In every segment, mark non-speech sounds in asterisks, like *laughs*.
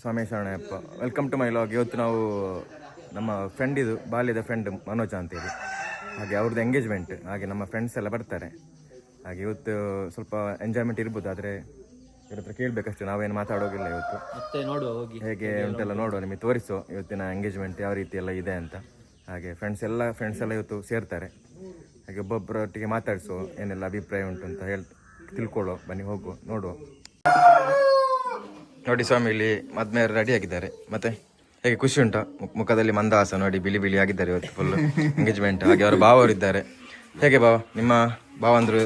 Swami Sharanayyappa welcome to my vlog ಇವತ್ತು ನಾವು ನಮ್ಮ ಫ್ರೆಂಡ್ ಇದು ಬಾಲ್ಯದ ಫ್ರೆಂಡ್ ಮನೋಜ ಅಂತೇಳಿ. ಹಾಗೆ ಅವ್ರದ್ದು ಎಂಗೇಜ್ಮೆಂಟ್ ಹಾಗೆ ನಮ್ಮ ಫ್ರೆಂಡ್ಸ್ ಎಲ್ಲ ಬರ್ತಾರೆ. ಹಾಗೆ ಇವತ್ತು ಸ್ವಲ್ಪ ಎಂಜಾಯ್ಮೆಂಟ್ ಇರ್ಬೋದು ಆದರೆ ಇವ್ರ ಹತ್ರ ಕೇಳಬೇಕಷ್ಟೇ ನಾವೇನು ಮಾತಾಡೋಗಿಲ್ಲ ಇವತ್ತು. ಮತ್ತೆ ನೋಡುವ ಹೋಗಿ. ಹೇಗೆ ಉಂಟೆಲ್ಲ ನೋಡುವ ನಿಮಗೆ ತೋರಿಸು ಇವತ್ತಿನ ಎಂಗೇಜ್ಮೆಂಟ್ ಯಾವ ರೀತಿ ಎಲ್ಲ ಇದೆ ಅಂತ. ಹಾಗೆ ಫ್ರೆಂಡ್ಸ್ ಎಲ್ಲ ಫ್ರೆಂಡ್ಸ್ ಎಲ್ಲ ಇವತ್ತು ಸೇರ್ತಾರೆ. ಹಾಗೆ ಒಬ್ಬೊಬ್ಬರೊಟ್ಟಿಗೆ ಮಾತಾಡಿಸು ಏನೆಲ್ಲ ಅಭಿಪ್ರಾಯ ಉಂಟು ಅಂತ ಹೇಳಿ ತಿಳ್ಕೊಳ್ಳೋ ಬನ್ನಿ ಹೋಗು ನೋಡುವ. ನೋಡಿ ಸ್ವಾಮಿ ಇಲ್ಲಿ ಮದ್ಮೆಯವರು ರೆಡಿ ಆಗಿದ್ದಾರೆ. ಮತ್ತೆ ಹೇಗೆ ಖುಷಿ ಉಂಟಾ? ಮುಖದಲ್ಲಿ ಮಂದಹಾಸ ನೋಡಿ ಬಿಳಿ ಬಿಳಿ ಆಗಿದ್ದಾರೆ ಇವತ್ತು ಫುಲ್ ಎಂಗೇಜ್ಮೆಂಟ್ ಹಾಗೆ ಅವರು ಅವರ ಭಾವರಿದ್ದಾರೆ ಹೇಗೆ ಭಾವ? ನಿಮ್ಮ ಭಾವಂದ್ರು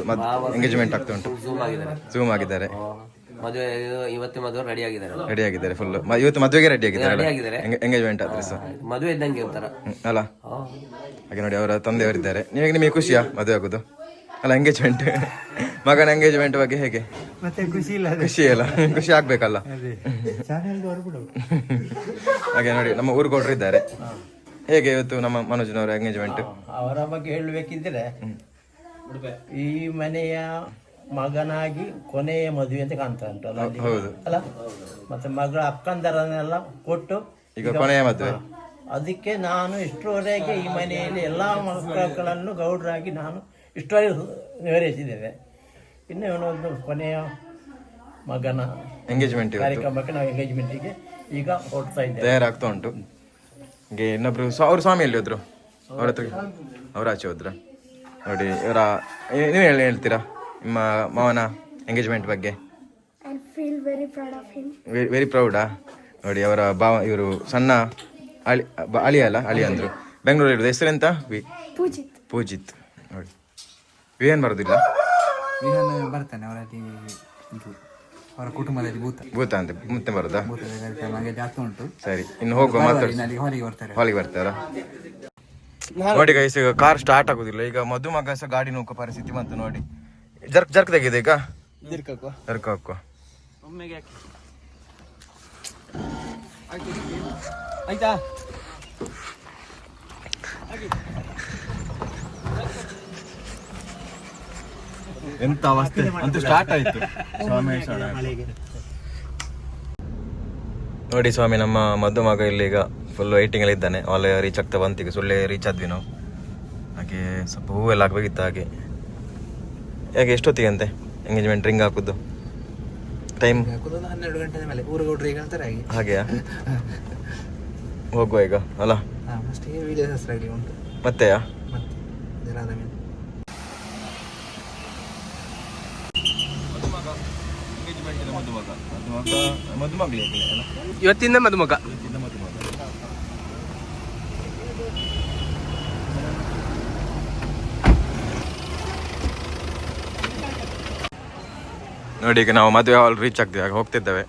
ಎಂಗೇಜ್ಮೆಂಟ್ ಆಗ್ತಾ ಉಂಟು? ಝೂಮ್ ಆಗಿದ್ದಾರೆ. ಮದುವೆ ಇವತ್ತು ಮದುವೆ ರೆಡಿ ಆಗಿದ್ದಾರೆ ರೆಡಿ ಆಗಿದ್ದಾರೆ ಫುಲ್ ಇವತ್ತು ಮದುವೆಗೆ ರೆಡಿ ಆಗಿದ್ದಾರೆ ಎಂಗೇಜ್ಮೆಂಟ್ ಆದ್ರೆ ಸರ್ ಮದುವೆ ಇದ್ದಂಗೆ ಅಲ್ಲ? ಹಾಗೆ ನೋಡಿ ಅವರ ತಂದೆಯವರಿದ್ದಾರೆ. ನಿಮಗೆ ನಿಮಗೆ ಖುಷಿಯಾ ಮದುವೆ ಆಗೋದು? ಅಲ್ಲ ಎಂಗೇಜ್ಮೆಂಟ್ ಮಗನ ಎಂಗೇಜ್ಮೆಂಟ್ ಬಗ್ಗೆ ಹೇಗೆ? ಮತ್ತೆ ಖುಷಿ ಇಲ್ಲ ಖುಷಿ ಅಲ್ಲ ಖುಷಿ ಆಗ್ಬೇಕಲ್ಲ? ಹಾಗೆ ನೋಡಿ ನಮ್ಮ ಊರುಗೌಡರು ಇದ್ದಾರೆ. ಹೇಗೆ ಇವತ್ತು ನಮ್ಮ ಮನೋಜನವರ ಎಂಗೇಜ್ಮೆಂಟ್ ಅವರ ಬಗ್ಗೆ ಹೇಳಬೇಕಿದ್ರೆ ಈ ಮನೆಯ ಮಗನಾಗಿ ಕೊನೆಯ ಮದುವೆ ಅಂತ ಕಾಣ್ತಾ ಉಂಟು. ಹೌದು. ಅಲ್ಲ? ಮತ್ತೆ ಮಗಳ ಅಕ್ಕಂದರನ್ನೆಲ್ಲ ಕೊಟ್ಟು ಈಗ ಕೊನೆಯ ಮದುವೆ. ಅದಕ್ಕೆ ನಾನು ಇಷ್ಟರವರೆಗೆ ಈ ಮನೆಯಲ್ಲಿ ಎಲ್ಲ ಮಕ್ಕಳನ್ನು ಗೌಡರಾಗಿ ನಾನು ಇಷ್ಟವರೆಗೆ ನೆರವೇರಿಸಿದ್ದೇವೆ ಇನ್ನು ಒಂದು ಕೊನೆಯ ಮಗನ ಎಂಗೇಜ್ಮೆಂಟ್ ಕಾರ್ಯಕ್ರಮಕ್ಕೆ ನಾವು ಎಂಗೇಜ್ಮೆಂಟಿಗೆ ಈಗ ಹೊರಡ್ತಾ ಇದ್ದೇವೆ. ತಯಾರಾಗ್ತಾ ಉಂಟು. ಹಾಗೆ ಇನ್ನೊಬ್ರು ಸ್ವ- ಅವ್ರ ಸ್ವಾಮಿ ಎಲ್ಲಿ ಹೋದ್ರು? ಅವ್ರ ಹತ್ರ ಅವ್ರ ಆಚೆ ಹೋದ್ರ? ನೋಡಿ ಇವರ ನೀವು ಹೇಳಿ ಹೇಳ್ತೀರಾ? ನಿಮ್ಮ ಮಾವನ ಎಂಗೇಜ್ಮೆಂಟ್ ಬಗ್ಗೆ. ವೆರಿ ಪ್ರೌಡಾ ನೋಡಿ ಅವರ ಭಾವ ಇವರು ಸಣ್ಣ ಅಳಿ ಬ- ಅಳಿ ಅಲ್ಲ ಅಳಿ ಅಂದರು ಬೆಂಗಳೂರು ಹೆಸರೆಂತ? ವಿ Pujit. ಪೂಜಿತ್. ನೋಡಿ ಬರುದಿಲ್ಲ? ವಿಹಾನ ಬರ್ತಾನೆ ಅವರಲ್ಲಿ ಇದು ಅವರ ಕುಟುಂಬದಲ್ಲಿ ಭೂತ. ಭೂತ ಅಂತ ಮತ್ತೆ ಬರೋದಾ? ಭೂತದ ಕಾರ್ಯಕ್ರಮ ಹಾಗೆ ಆಗ್ತಾ ಉಂಟು. ಸರಿ ಇನ್ನು ಹೋಗುವ ಮಾತಾಡಿ ಹೊರಗೆ ಬರ್ತಾರೆ. ಹಾಲಿಗೆ ಬರ್ತಾರ? ನೋಡಿ ಗೈಸ್ ಈಗ ಕಾರ್ ಸ್ಟಾರ್ಟ್ ಆಗುದಿಲ್ಲ. ಈಗ ಮಧುಮಗ ಸಹ ಗಾಡಿ ನೂಕ ಪರಿಸ್ಥಿತಿ ಬಂತು ನೋಡಿ. ಜರ್ಕ್ ಜರ್ಕ್ ತೆಗಿದೆ ಈಗ? ಜರ್ಕ್ ಹಾಕುವ ಒಮ್ಮೆಗೆ ಆಯ್ತಾ? ಎಂತ ಅವಸ್ಥೆ? ಅಂತೂ ಸ್ಟಾರ್ಟ್ ಆಯ್ತು. ಸ್ವಾಮಿ ನೋಡಿ ಸ್ವಾಮಿ ನಮ್ಮ ಮದುಮಗ ಇಲ್ಲಿ ಈಗ ಫುಲ್ ವೈಟಿಂಗ್ ಅಲ್ಲಿ ಇದ್ದಾನೆ. ಆಲ್ ರೀಚ್ ಆಗ್ತಾ ಬಂತು ಈಗ ಸುಳ್ಳೆ ರೀಚ್ ಆದ್ವಿ ನಾವು. ಹಾಗೆ ಸ್ವಲ್ಪ ಹೂವೆಲ್ಲ ಹಾಕ್ಬೇಕಿತ್ತು ಹಾಗೆ. ಹೇಗೆ ಎಷ್ಟೊತ್ತಿಗೆ ಅಂತೆ ಎಂಗೇಜ್ಮೆಂಟ್ ರಿಂಗ್ ಹಾಕುದು ಟೈಮ್ ಹನ್ನೆರಡು ಗಂಟೆ ಮೇಲೆ. ಈಗ ಹೇಳ್ತಾರೆ ಹಾಗೆ ಹಾಗೆಯಾ? ಹೋಗುವ ಈಗ ಅಲ್ಲ? ಹಾಂ ಇವತ್ತಿಂದ ಮದುಮಗ. ನೋಡಿ ಈಗ ನಾವು ಮದುವೆ ಹಾಲ್ ರೀಚ್ ಆಗ್ತೀವಿ. ಹಾಗೆ ಹೋಗ್ತಿದ್ದೇವೆ.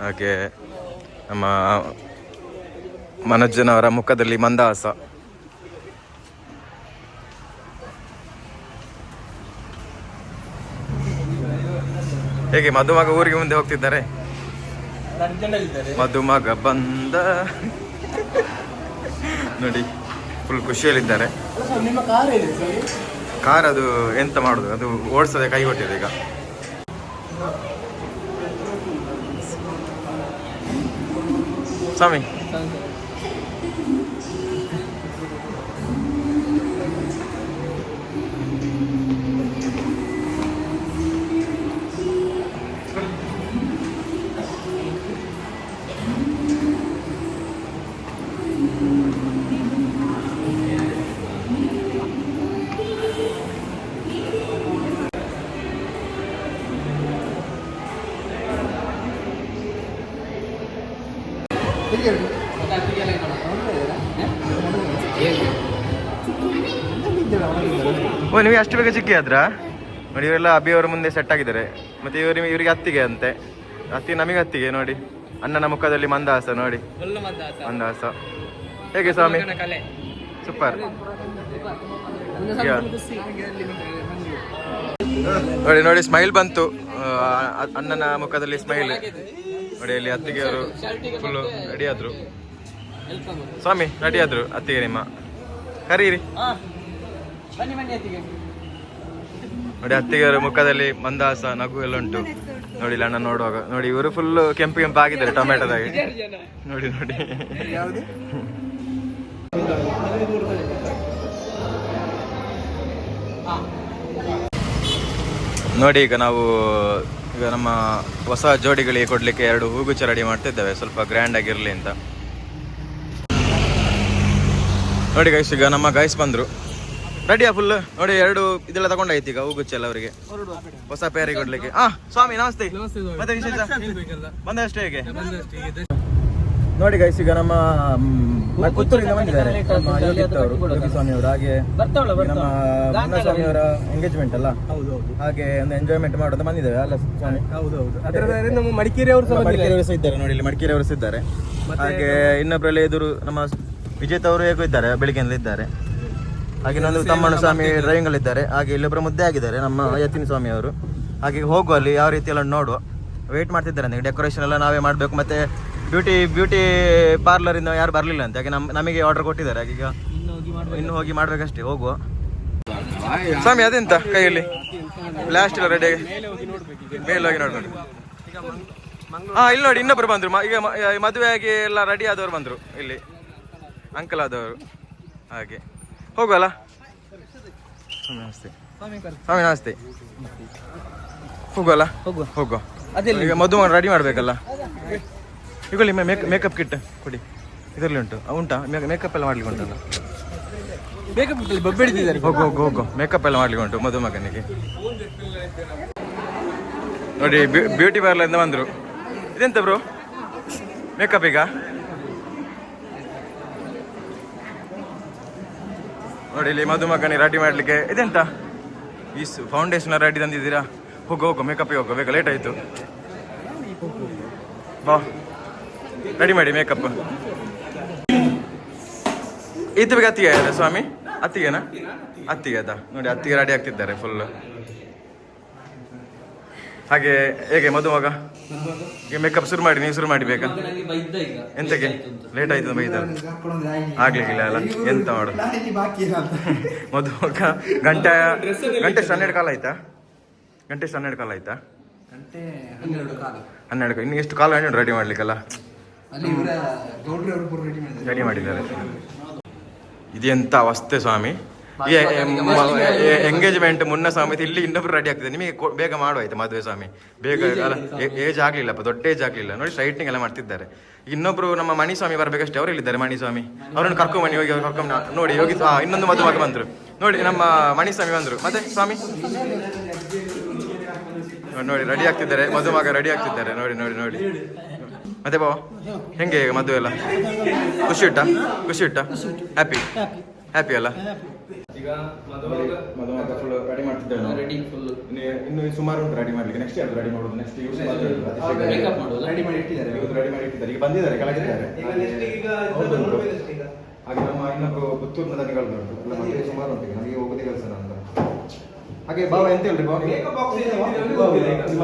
ಹಾಗೆ ನಮ್ಮ ಮನೋಜ್ಜನವರ ಮುಖದಲ್ಲಿ ಮಂದಹಾಸ. ಹೇಗೆ ಮದುಮಗ ಊರಿಗೆ ಮುಂದೆ ಹೋಗ್ತಿದ್ದಾರೆ? ಮಧುಮಗ ಬಂದ. ನೋಡಿ ಫುಲ್ ಖುಷಿಯಲ್ಲಿದ್ದಾರೆ. ಕಾರ್ ಅದು ಎಂತ ಮಾಡುದು? ಅದು ಓಡಿಸದೆ ಕೈ ಕೊಟ್ಟಿದೆ ಈಗ. ಸ್ವಾಮಿ ಓ ನಿಮಗೆ ಅಷ್ಟು ಬೇಗ ಸಿಕ್ಕಿ ಆದ್ರ? ನೋಡಿ ಇವರೆಲ್ಲ ಅಭಿ ಅವರ ಮುಂದೆ ಸೆಟ್ ಆಗಿದ್ದಾರೆ. ಮತ್ತೆ ಇವರು ಇವರಿಗೆ ಅತ್ತಿಗೆ ಅಂತೆ. ಅತ್ತಿ ನಮಗೆ ಅತ್ತಿಗೆ ನೋಡಿ. ಅಣ್ಣನ ಮುಖದಲ್ಲಿ ಮಂದಹಾಸ ನೋಡಿ. ಮಂದಹಾಸ. ಹೇಗೆ ಸ್ವಾಮಿ? ಸೂಪರ್ ನೋಡಿ ನೋಡಿ ಸ್ಮೈಲ್ ಬಂತು. ಅಣ್ಣನ ಮುಖದಲ್ಲಿ ಸ್ಮೈಲ್ ನೋಡಿ ಅಲ್ಲಿ ಅತ್ತಿಗೆಯವರು ಫುಲ್ಲು ರೆಡಿ ಆದ್ರು. ಸ್ವಾಮಿ ರೆಡಿ ಆದ್ರು ಅತ್ತಿಗೆ ನಿಮ್ಮ. ಕರೀರಿ. ನೋಡಿ ಅತ್ತಿಗೆ. ಅತ್ತಿಗೆಯವರ ಮುಖದಲ್ಲಿ ಮಂದಾಸ ನಗು ಎಲ್ಲ ಉಂಟು. ನೋಡಿ ಇಲ್ಲಿ ಅಣ್ಣ ನೋಡುವಾಗ. ನೋಡಿ ಇವರು ಫುಲ್ ಕೆಂಪು ಕೆಂಪು ಆಗಿದ್ದಾರೆ ಟೊಮೆಟೊದಾಗಿ ನೋಡಿ ನೋಡಿ. ನೋಡಿ ಈಗ ನಾವು ಈಗ ನಮ್ಮ ಹೊಸ ಜೋಡಿಗಳಿಗೆ ಕೊಡ್ಲಿಕ್ಕೆ ಎರಡು ಹೂಗುಚ್ಚ ರೆಡಿ ಮಾಡ್ತಿದ್ದೇವೆ. ಸ್ವಲ್ಪ ಗ್ರ್ಯಾಂಡ್ ಆಗಿರ್ಲಿ ಅಂತ. ನೋಡಿ ಗೈಸ್ ಈಗ ನಮ್ಮ ಗೈಸ್ ಬಂದ್ರು. ರೆಡಿಯಾ ಫುಲ್ ನೋಡಿ ಎರಡು ಇದೆಲ್ಲ ತಗೊಂಡಾಯ್ತು ಈಗ ಹೂಗುಚ್ಚ ಎಲ್ಲ ಅವರಿಗೆ. ಹೊಸ ಪೇರಿ ಕೊಡ್ಲಿಕ್ಕೆ. ಹಾ ಸ್ವಾಮಿ ನಮಸ್ತೆ. ಮತ್ತೆ ವಿಶೇಷ? ಬಂದಷ್ಟೇ ಹೇಗೆ? ನೋಡಿ ಗೈಸ್ ಈಗ ನಮ್ಮ ಪುತ್ತೂರಿಂದ ಬಂದಿದ್ದಾರೆ. ನಮ್ಮ ಯೋಗಿತ್ ಅವರು ಯೋಗಿ ಸ್ವಾಮಿ ಅವರು ಹಾಗೆ ನಮ್ಮ ಸ್ವಾಮಿ ಅವರ. ಎಂಗೇಜ್ಮೆಂಟ್ ಅಲ್ಲ? ಹಾಗೆ ಒಂದು ಎಂಜಾಯ್ಮೆಂಟ್ ಮಾಡೋದು ಬಂದಿದ್ದೇವೆ ಅಲ್ಲ ಸ್ವಾಮಿ? ನಮ್ಮ ಮಡಿಕೇರಿ ಅವರು ಮಡಿಕೇರಿಯವರು ಸಹ ಇದ್ದಾರೆ ನೋಡಿ ಇಲ್ಲಿ ಮಡಿಕೇರಿಯವರು ಸಹ ಇದ್ದಾರೆ. ಹಾಗೆ ಇನ್ನೊಬ್ಬರಲ್ಲಿ ಎದುರು ನಮ್ಮ ವಿಜೇತ್ ಅವರು ಹೇಗೂ ಇದ್ದಾರೆ ಬೆಳಿಗ್ಗೆಯಿಂದ ಇದ್ದಾರೆ. ಹಾಗೆ ಇನ್ನೊಂದು ತಮ್ಮಣ್ಣ ಸ್ವಾಮಿ ಡ್ರೈವಿಂಗ್ ಇದ್ದಾರೆ ಹಾಗೆ ಇಲ್ಲೊಬ್ಬರು ಮುದ್ದೆ ಆಗಿದ್ದಾರೆ, ನಮ್ಮ ಯತಿನ್ ಸ್ವಾಮಿ ಅವರು. ಹಾಗೆ ಹೋಗುವ ಅಲ್ಲಿ ಯಾವ ರೀತಿ ಎಲ್ಲ ನೋಡುವ. ವೇಟ್ ಮಾಡ್ತಿದ್ದಾರೆ ಅಂದ್ರೆ ಡೆಕೋರೇಷನ್ ಎಲ್ಲ ನಾವೇ ಮಾಡಬೇಕು, ಮತ್ತೆ ಬ್ಯೂಟಿ ಬ್ಯೂಟಿ ಪಾರ್ಲರ್ ಇಂದ ಯಾರು ಬರಲಿಲ್ಲ ಅಂತ. ಹಾಗೆ ನಮ್, ನಮಗೆ ಆರ್ಡರ್ ಕೊಟ್ಟಿದ್ದಾರೆ. ಹಾಗೆ ಈಗ ಇನ್ನು ಹೋಗಿ ಮಾಡ್ಬೇಕಷ್ಟೇ, ಹೋಗುವ. ಸ್ವಾಮಿ, ಅದೆಂತ ಕೈಯಲ್ಲಿ? ಲಾಸ್ಟ್ ಎಲ್ಲ ರೆಡಿ ಮೇಲೆ ಹೋಗಿ ನೋಡ್ಬೇಕು ಹಾ ಇಲ್ಲಿ ನೋಡಿ, ಇನ್ನೊಬ್ರು ಬಂದ್ರು. ಈಗ ಮದುವೆ ಆಗಿ ಎಲ್ಲ ರೆಡಿ ಆದವರು ಬಂದ್ರು ಇಲ್ಲಿ. ಅಂಕಲ್ ಆದವರು. ಹಾಗೆ. ಹೋಗುವಲ್ಲ? ಸ್ವಾಮಿ ನಮಸ್ತೆ. ಸ್ವಾಮಿ ನಮಸ್ತೆ. ಹೋಗುವಲ್ಲ? ಹೋಗುವ. ಹೋಗುವ. ಈಗ ಮದುವೆ ರೆಡಿ ಮಾಡಬೇಕಲ್ಲ? ಈಗಲ್ಲಿ ಮೇಕ್ ಮೇಕಪ್ ಕಿಟ್ ಕೊಡಿ. ಇದರಲ್ಲಿ ಉಂಟು. ಉಂಟಾ? ಮೇಕಪ್ ಎಲ್ಲ ಮಾಡ್ಲಿಕ್ಕೆ ಉಂಟಲ್ಲ? ಬಬ್ಬೆಡಿದ್ದಾರೆ ಹೋಗು ಹೋಗು ಹೋಗು. ಮೇಕಪ್ ಎಲ್ಲ ಮಾಡ್ಲಿಕ್ಕೆ ಉಂಟು ಮದುಮಗನಿಗೆ ನೋಡಿ ಬ್ಯೂಟಿ ಪಾರ್ಲರ್ ಇಂದ ಬಂದ್ರು. ಇದೆಂತ ಬ್ರೋ ಮೇಕಪ್ ಈಗ? ನೋಡಿ ಇಲ್ಲಿ ಮಧುಮಕ್ಕನಿಗೆ ರೆಡಿ ಮಾಡ್ಲಿಕ್ಕೆ. ಇದೆಂತ? ಈ ಫೌಂಡೇಶನ್ ರೆಡಿ ತಂದಿದ್ದೀರಾ? ಹೋಗು ಹೋಗು ಮೇಕಪ್ಪಿಗೆ ಹೋಗು, ಬೇಗ ಲೇಟ್ ಆಯ್ತು. ಬಾ. ರೆಡಿ ಮಾಡಿ ಮೇಕಪ್ ಇದು ಬೇಗ ಅತ್ತಿಗೆ ಆಯ್ತಾ ಸ್ವಾಮಿ? ಅತ್ತಿಗೆನಾ? ಅತ್ತಿಗೆ ಅದ ನೋಡಿ, ಅತ್ತಿಗೆ ರೆಡಿ ಆಗ್ತಿದ್ದಾರೆ ಫುಲ್ ಹಾಗೆ ಹೇಗೆ ಮದುಮಗ ಈಗ ಮೇಕಪ್ ಶುರು ಮಾಡಿ ನೀವು ಶುರು ಮಾಡಿ ಬೇಕಾ? ಎಂತಕ್ಕೆ? ಲೇಟ್ ಆಯ್ತು ಬೈದ ಆಗ್ಲಿಕ್ಕಿಲ್ಲ ಅಲ್ಲ? ಎಂತ ಮಾಡು ಮದುಮಗ ಗಂಟೆ ಗಂಟೆ ಹನ್ನೆರಡು ಕಾಲ ಆಯ್ತಾ? ಗಂಟೆ ಹನ್ನೆರಡು ಕಾಲ ಆಯ್ತಾ? ಗಂಟೆ ಹನ್ನೆರಡು ಇನ್ನು ಎಷ್ಟು ಕಾಲ ಹನ್ನೆರಡು ರೆಡಿ ಮಾಡ್ಲಿಕ್ಕಲ್ಲ? ರೆಡಿ ಮಾಡಿದ್ದಾರೆ. ಇದೆಂತ ಅವಸ್ಥೆ ಸ್ವಾಮಿ? ಎಂಗೇಜ್ಮೆಂಟ್ ಮುನ್ನ ಸ್ವಾಮಿ ಇಲ್ಲಿ ಇನ್ನೊಬ್ರು ರೆಡಿ ಆಗ್ತದೆ ನಿಮಗೆ ಬೇಗ ಬೇಗ ಮಾಡುವಾಯ್ತು ಮದುವೆ ಸ್ವಾಮಿ ಬೇಗ ಅಲ್ಲ ಏಜ್ ಆಗ್ಲಿಲ್ಲಪ್ಪ ದೊಡ್ಡ ಏಜ್ ಆಗ್ಲಿಲ್ಲ. ನೋಡಿ ಸ್ಟ್ರೈಟ್ನಿಂಗ್ ಎಲ್ಲ ಮಾಡ್ತಿದ್ದಾರೆ. ಇನ್ನೊಬ್ರು ನಮ್ಮ ಮಣಿ ಸ್ವಾಮಿ ಬರ್ಬೇಕಷ್ಟೇ ಅವ್ರು ಇಲ್ಲಿದ್ದಾರೆ ಮಣಿ ಸ್ವಾಮಿ ಅವ್ರನ್ನ ಕರ್ಕೊಂಬನ್ನಿ ಹೋಗಿ ಕರ್ಕೊಂಡ್. ನೋಡಿ ಹೋಗಿ ಇನ್ನೊಂದು ಇನ್ನೊಂದು ಮಗ ಬಂದ್ರು. ನೋಡಿ ನಮ್ಮ ಮಣಿ ಸ್ವಾಮಿ ಬಂದ್ರು. ಮತ್ತೆ ಸ್ವಾಮಿ? ನೋಡಿ ರೆಡಿ ಆಗ್ತಿದ್ದಾರೆ. ಮದುಮಗ ರೆಡಿ ಆಗ್ತಿದ್ದಾರೆ. ನೋಡಿ ನೋಡಿ ನೋಡಿ. ಮತ್ತೆ ಬಾವ? ಹೆಂಗೆ ಈಗ ಮದುವೆ ಎಲ್ಲ? ಖುಷಿ ಇಟ್ಟ ಖುಷಿ ಇಟ್ಟ ಹ್ಯಾಪಿ ಹ್ಯಾಪಿ ಅಲ್ಲ? ಈಗ ಮದುಮಗ ಫುಲ್ ರೆಡಿ ಮಾಡ್ತಿದ್ದೇವೆ ನಾವು ರೆಡಿ ಫುಲ್ ಇನ್ನು ಸುಮಾರು ಉಂಟು ರೆಡಿ ಮಾಡ್ಲಿಕ್ಕೆ. ನೆಕ್ಸ್ಟ್ ಯಾವ್ದು ರೆಡಿ ಮಾಡೋದು? ನೆಕ್ಸ್ಟ್ ಯೂಸ್ ಮೇಕಪ್ ಮಾಡೋದು? ರೆಡಿ ಮಾಡಿ ಇಟ್ಟಿದ್ದಾರೆ. ಇವತ್ತು ರೆಡಿ ಮಾಡಿ ಇಟ್ಟಿದ್ದಾರೆ. ಈಗ ಬಂದಿದ್ದಾರೆ ಕೆಳಗಿದ್ದಾರೆ. ಹಾಗೆ ನಮ್ಮ ಇನ್ನೊಬ್ರು ಪುತ್ತೂರಿನ ದನಿಗಳು ಉಂಟು ಎಲ್ಲ ಮದುವೆ ಸುಮಾರು ಉಂಟು ನಮಗೆ ಹೋಗೋದೇ ಕೆಲಸ ಅಂತ. ಹಾಗೆ ಭಾವ ಎಂತ ಹೇಳ್ರಿ ಭಾವ? ನಿಮ್ಮ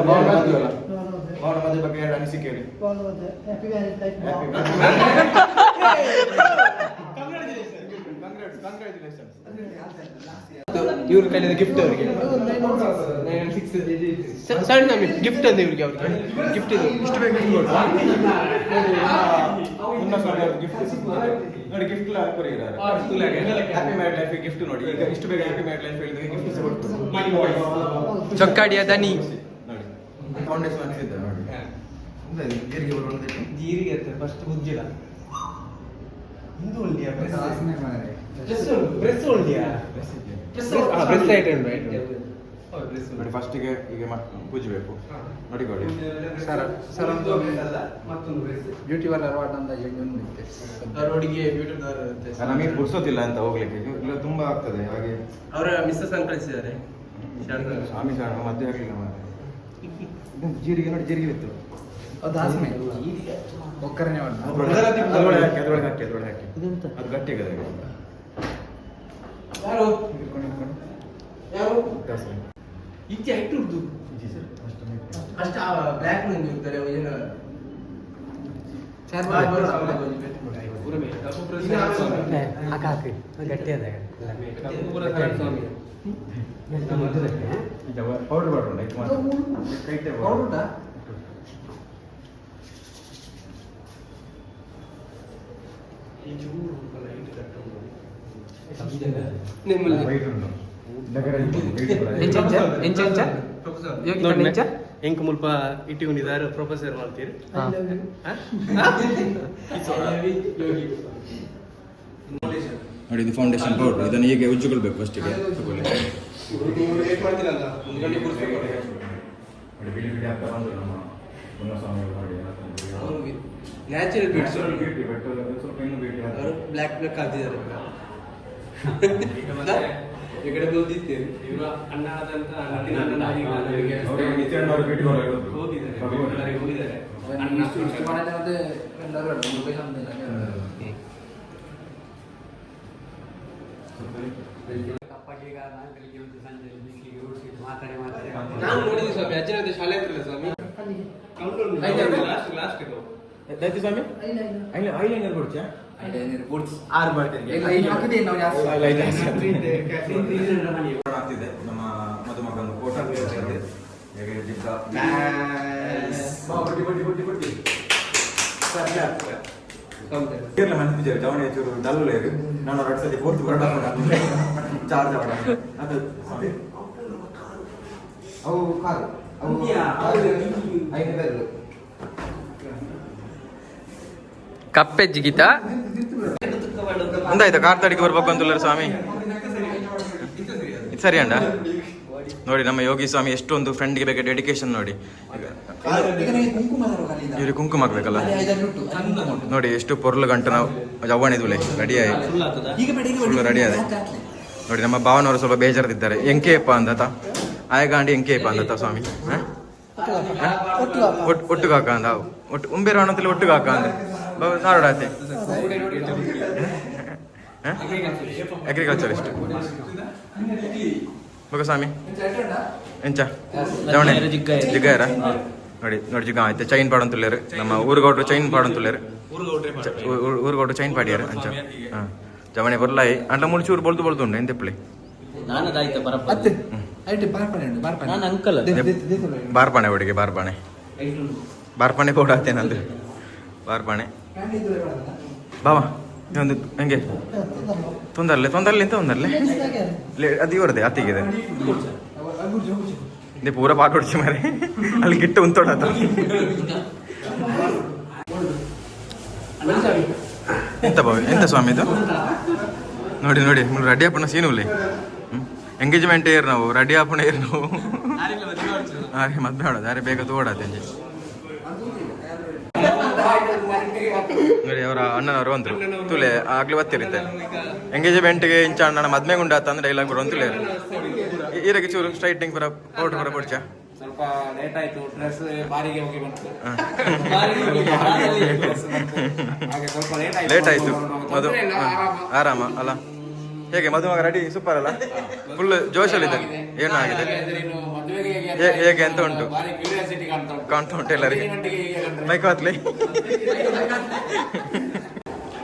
ಭಾವ ಅಲ್ಲ ಬಾವನ ಮದುವೆ ಬಗ್ಗೆ ಎರಡು ಅನಿಸಿಕೆ ಹೇಳಿ. *laughs* ಇವ್ರ ಕೈಲಿಂದ ಗಿಫ್ಟ್ ಅವರಿಗೆ. ಸಣ್ಣ ಗಿಫ್ಟ್ ಅಂತ ಇವ್ರಿಗೆ ಅವ್ರಿಗೆ. ಗಿಫ್ಟ್ ಇದು. ಇಷ್ಟು ಸಿಕ್ಕಿದೆ. ನೋಡಿ gift happy married life gift ನೋಡಿ. ಈಗ ಇಷ್ಟು ಬೇಗ ಹ್ಯಾಪಿ ಮ್ಯಾರಿಡ್ ಲೈಫ್ ಹೇಳಿದ್ರೆ ಗಿಫ್ಟ್ ಚೊಕ್ಕಾಡಿಯ ದನಿ. ನೋಡಿ. ಫೌಂಡೇಶನ್ ಹಾಕ್ಸಿದ್ದೆ ನೋಡಿ. ಜೀರಿಗೆ ಬರುವಂತ ಜೀರಿಗೆ ಫಸ್ಟ್ ಉಜ್ಜಿಲ ಹಿಂದೂ ಉಂಡಿಯಾ ವಾಸನೆ ಮಾರ್ರೆ. ಬ್ರೆಸ್ ಉಂಡಿಯಾ ಬ್ರೆಸ್ ಐಟಮ್ ರೈಟ್ ನೋಡಿ ಫಸ್ಟಿಗೆ ಈಗ ಮ- ಪೂಜಬೇಕು ನೋಡಿಕೊಳ್ಳಿ ಸರ್ ಸರ್ ಒಂದು ಬ್ಯೂಟಿ ಪಾರ್ಲರ್ ವಾರ್ಡ್ ಅಂತ ಹೇಳಿ ಒಂದು ಇತ್ತೆ. ರೋಡಿಗೆ ಬ್ಯೂಟಿ ನಮಗೆ ಪುರ್ಸೋತಿಲ್ಲ ಅಂತ ಹೋಗ್ಲಿಕ್ಕೆ. ಇಲ್ಲ ತುಂಬಾ ಆಗ್ತದೆ. ಹಾಗೆ ಅವರ ಮಿಸ್ಸಸ್ ಅನ್ನು ಕಳಿಸಿದ್ದಾರೆ ಸ್ವಾಮಿ ಸಹ ಮದ್ದೆ ಆಗಲಿಲ್ಲ ಮತ್ತೆ ಜೀರಿಗೆ ನೋಡಿ ಜೀರಿಗೆ ಬಿತ್ತು. ಅದು ವಾಸನೆ ಒಕ್ಕರಣೆ ಮಾಡ್ತಾರೆ ಅದ್ರೊಳಗೆ ಅದ್ರೊಳಗೆ ಹಾಕಿ ಅದ್ರೊಳಗೆ ಹಾಕಿ ಅದ್ರೊಳಗೆ ಹಾಕಿ. ಅದು ಗಟ್ಟಿ ಆಗದೆ ಯಾರು? ಯಾರು? ಇತ್ತಿ ಹೈಟ್ ಉರ್ದು ಅಷ್ಟ ಬ್ಲ್ಯಾಕ್ ನಂಗೆ ಇರ್ತಾರೆ ಏನು? ಚಾರ್ ಪೂರ ಗಟ್ಟಿ ಅದ. ಪೂರ ಸ್ವಾಮಿ ಮಾಡ್ಕೊಂಡು ಎಂಕ ಮುಲ್ಪ ಇಟ್ಟಿಕೊಂಡಿದ್ದಾರೆ ಪ್ರೊಫೆಸರ್ ಮಾಡ್ತೀರಿ? ನೋಡಿ ಇದು ಫೌಂಡೇಶನ್ ಪೌಡರ್ ಇದನ್ನು ಹೀಗೆ ಉಜ್ಜುಕೊಳ್ಬೇಕು ಫಸ್ಟಿಗೆ ತಗೊಳ್ಳಿ ಬ್ಲಾಕ್ ಬ್ಲಾಕ್ ಬಿಳಿ ಆಗ್ತಾ ಬಂದ್ರು ನಮ್ಮ ಅಣ್ಣ ಆದಂತ ನ್ಯಾಚುರಲ್ ಬಿಟ್ಸ್ ಸ್ವಲ್ಪ ಇನ್ನೂ ಭೇಟಿ ಅವರು ಬ್ಲ್ಯಾಕ್ ಬ್ಲ್ಯಾಕ್ ಹಾಕ್ತಿದ್ದಾರೆ ಈ ಕಡೆ ಬಂದಿದ್ದೇವೆ ಇವರು ಅಣ್ಣ ಅಣ್ಣಿನ ಅಣ್ಣನಾಗಿ ನನಗೆ ನಿತ್ಯಾನವರು ಭೇಟಿ ಹೋಗಿದ್ದಾರೆ ಹೋಗಿದ್ದಾರೆ ಅಣ್ಣ ನಾನು ನೋಡಿದ್ದೆ ಸ್ವಾಮಿ ಅಜ್ಜನ ಶಾಲೆ ಹತ್ರ ಸ್ವಾಮಿ? ಲಾಸ್ಟ್ ಲಾಸ್ಟ್ ದಯತು ಸ್ವಾಮಿ? ಐಲೈನರ್ ಕೊಡ್ಚಾ ಆರು ಆಗ್ತಿದೆ. ನಮ್ಮ ಬಡ್ಡಿ, ಬಡ್ಡಿ. ಕೇರಳ ಮನೆ ಬಿಜಾರು ಜವಣಿ ಚೂರು ಡಲ್ಲು ಲೇರು ನಾನು ಎರಡು ಸತಿ ಫೋರ್ತ್ ಬರೋಣ ಚಾರ್ಜ್ ಆಡ ಅದು. ಅವು ಕಾರು. ಅವು ಐದು ಬೆರಳು. ಕಪ್ಪೆ ಜಿಗಿತ. ಒಂದಾಯ್ತಾ ಕಾರ್ತಾಡಿಗೆ ಬರ್ಬೇಕು ಅಂತಲ್ಲ ಸ್ವಾಮಿ? ಇದು ಸರಿ ಅಂಡ ನೋಡಿ, ನಮ್ಮ ಯೋಗಿ ಸ್ವಾಮಿ ಎಷ್ಟೊಂದು ಫ್ರೆಂಡ್ಗೆ ಬೇಕಾ ಡೆಡಿಕೇಶನ್ ನೋಡಿ. ಇವ್ರಿಗೆ ಕುಂಕುಮ ಹಾಕ್ಬೇಕಲ್ಲ? ನೋಡಿ, ಎಷ್ಟು ಪೊರ್ಲು ಗಂಟು ನಾವು ಜವ್ವಣಿದುಲೆ ರೆಡಿ ಆಯ್ತು. ರೆಡಿ ಆದ. ನೋಡಿ, ನಮ್ಮ ಭಾವನವರು ಸ್ವಲ್ಪ ಬೇಜಾರದಿದ್ದಾರೆ. ಎಂಕೆಯಪ್ಪ ಅಂದತ. ಆಯಗಾಂಡಿ ಎಂಕೆಯಪ್ಪ ಅಂದತ ಸ್ವಾಮಿ? ಒಟ್ಟು ಕಾಕ ಅಂದ. ಒಟ್ಟು ಉಂಬೇರ ಅಂತಲ್ಲಿ ಒಟ್ಟು ಕಾಕ ಅಂದ. ನಾಡಾತೆ ಅಗ್ರಿಕಲ್ಚರಿಸ್ಟ್ ಬಗ ಸ್ವಾಮಿ ಎಂಚ ಜವಣೆ ಜಿಗ್ಗಾಯರ ನೋಡಿ ನೋಡಿ ಜಿಗ್ಗ ಆಯ್ತು. ಚೈನ್ ಪಾಡಂತುಳ್ಳೇರು ನಮ್ಮ ಊರುಗೌಡ್ರು ಚೈನ್ ಪಾಡಂತುಳ್ಳೇರು ಊರುಗೌಡ್ರು ಚೈನ್ ಪಾಡಿಯಾರ ಅಂಚ ಹಾಂ. ಜವಣೆ ಬರ್ಲಾಯಿ. ಅಂಡ ಮುಳಿಚೂರು ಬೊಳ್ದು ಬೊಳ್ದು ಉಂಡು. ಎಂತೆಪ್ಪಳಿ ಬಾರ್ಪಾಣೆ ಹುಡುಗಿ ಬಾರ್ಪಾಣೆ. ಬಾರ್ಪಾಣೆ ಕೂಡ ಆತೇನಂದ್ರೆ ಬಾರ್ಪಾಣೆ. ಬಾವಾ ಒಂದು ಹೆಂಗೆ. ತೊಂದರ್ಲೆ ತೊಂದರ್ಲೆ ಎಂತ ತೊಂದರ್ಲೆ. ಅದು ಇವರದೆ ಅತ್ತಿಗಿದೆ. ಇದೆ ಪೂರ ಪಾಟ್ ಹೊಡ್ಸಿ ಮಾರೆ. ಅಲ್ಲಿ ಗಿಟ್ಟು ಉಂತೋಡತ್ತ ಎಂತ ಬಾವಿ ಎಂತ ಸ್ವಾಮಿ ಇದು? ನೋಡಿ ನೋಡಿ ರೆಡಿ ಆಪಣ ಇಲ್ಲಿ ಎಂಗೇಜ್ಮೆಂಟ್ ಏರ್ ನಾವು ರೆಡಿ ಆಪಣ ಏರ್ ನಾವು. ಹಾಗೆ ಮದ್ವೆ ಮಾಡೋದು ಯಾರೇ ಬೇಗ ತೋಡತ್ತೆ ನೋಡಿ ಅವರ ಅಣ್ಣನವರು ಬಂದ್ರು ತುಲೆ ಆಗ್ಲೇ ಬತ್ತಿರುತ್ತೆ ಎಂಗೇಜ್ಮೆಂಟ್ಗೆ ಇಂಚ ಅಣ್ಣನ ಮದ್ವೆ ಗುಂಡ ಅಂದ್ರೆ ಡೈಲಾಗ್ ಬರೋ ಅಂತಲೇ ಈರಕ್ಕೆ ಚೂರು ಸ್ಟ್ರೈಟಿಂಗ್ ಬರ ಪೌಡರ್ ಬರ ಕೊಡ್ಚ? ಸ್ವಲ್ಪ ಲೇಟ್ ಆಯ್ತು ಡ್ರೆಸ್ ಬಾರಿಗೆ ಹೋಗಿ ಬಂತು. ಲೇಟ್ ಆಯ್ತು. ಅದು ಆರಾಮ ಅಲ್ಲ? ಹೇಗೆ ಮದುಮಗ ರೆಡಿ ಸೂಪರ್ ಅಲ್ಲ? ಫುಲ್ ಜೋಶಲ್ಲಿದೆ ಏನು ಆಗಿದೆ? ಹೇಗೆ ಅಂತ ಉಂಟು. ಕಾಣ್ತಾ ಉಂಟು ಎಲ್ಲರಿಗೆ. ಮೈಕ್ ಹತ್ಲಿ